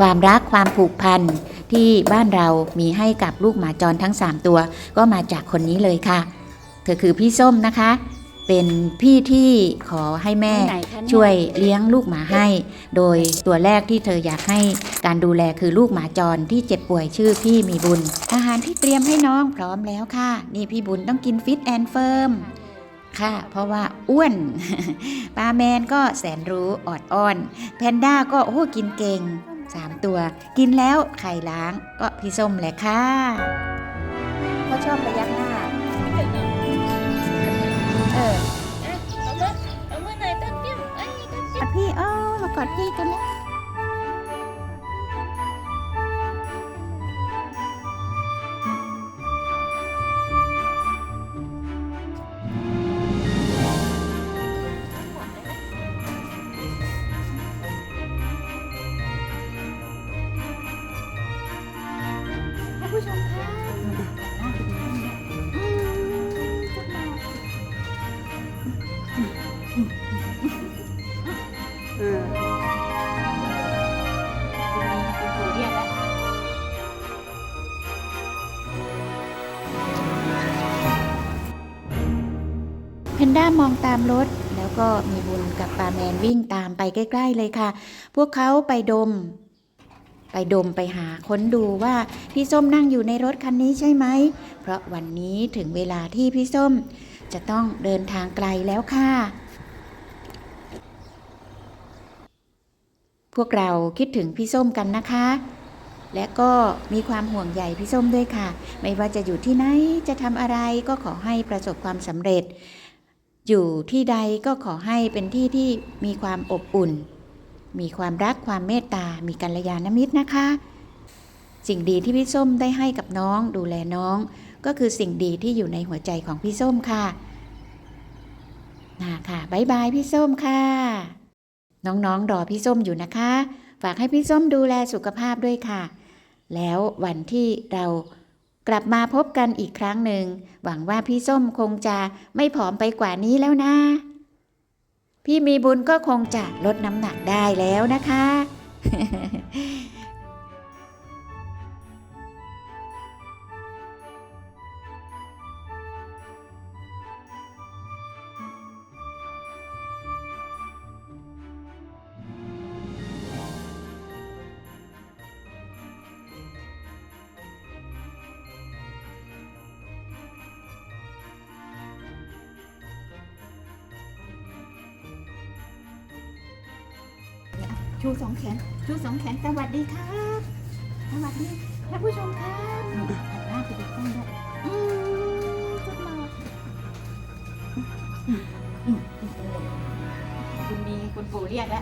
ความรักความผูกพันที่บ้านเรามีให้กับลูกหมาจรทั้ง 3 ตัว ก็มาจากคนนี้เลยค่ะ เธอคือพี่ส้มนะคะ เป็นพี่ที่ขอให้แม่ช่วยเลี้ยงลูกหมาให้ โดยตัวแรกที่เธออยากให้การดูแลคือลูกหมาจรที่เจ็บป่วยชื่อพี่มีบุญ อาหารที่เตรียมให้น้องพร้อมแล้วค่ะ นี่พี่บุญต้องกินฟิตแอนด์เฟิร์มค่ะ เพราะว่าอ้วนปลาแมนก็แสนรู้ออดอ้อน แพนด้าก็โอ้โหกินเก่ง สามตัว กินแล้วไข่ล้างก็พี่ส้มแหละค่ะเขาชอบระยักหน้า เออ เอามือเอามือหน่อยต้นเปี้ยมเอ้ยต้นเปี้ยมกอดพี่เออมากอดพี่กัน ผู้ชมคะน่าจะมาอืมพูดมาอืมคุณปู่เรียกแล้วเพนด้ามองตามรถ แล้วก็มีบุญกับปลาแมนวิ่งตามไปใกล้ ๆ เลยค่ะ พวกเขาไปดม ไปดมไปหาค้นดูว่าพี่ส้มนั่งอยู่ในรถคันนี้ใช่ไหม เพราะวันนี้ถึงเวลาที่พี่ส้ม จะต้องเดินทางไกลแล้วค่ะ พวกเราคิดถึงพี่ส้มกันนะคะ และก็มีความห่วงใยพี่ส้มด้วยค่ะ ไม่ว่าจะอยู่ที่ไหนจะทำอะไรก็ขอให้ประสบความสำเร็จ อยู่ที่ใดก็ขอให้เป็นที่ที่มีความอบอุ่น มีความรักความเมตตา มีกัลยาณมิตรนะคะ สิ่งดีที่พี่ส้มได้ให้กับน้องดูแลน้อง ก็คือสิ่งดีที่อยู่ในหัวใจของพี่ส้มค่ะนะค่ะบายบายพี่ส้มค่ะ น้องๆรอพี่ส้มอยู่นะคะ ฝากให้พี่ส้มดูแลสุขภาพด้วยค่ะ แล้ววันที่เรากลับมาพบกันอีกครั้งหนึ่ง หวังว่าพี่ส้มคงจะไม่ผอมไปกว่านี้แล้วนะ พี่มีบุญก็คงจะลดน้ำหนักได้แล้วนะคะ ชูสองแขน ชูสองแขน สวัสดีครับสวัสดีท่านผู้ชมครับหันหน้าไปดูกล้องด้วยอืมสุดหล่ออืมอืมอืมคุณมีคุณปู่เรียกแล้ว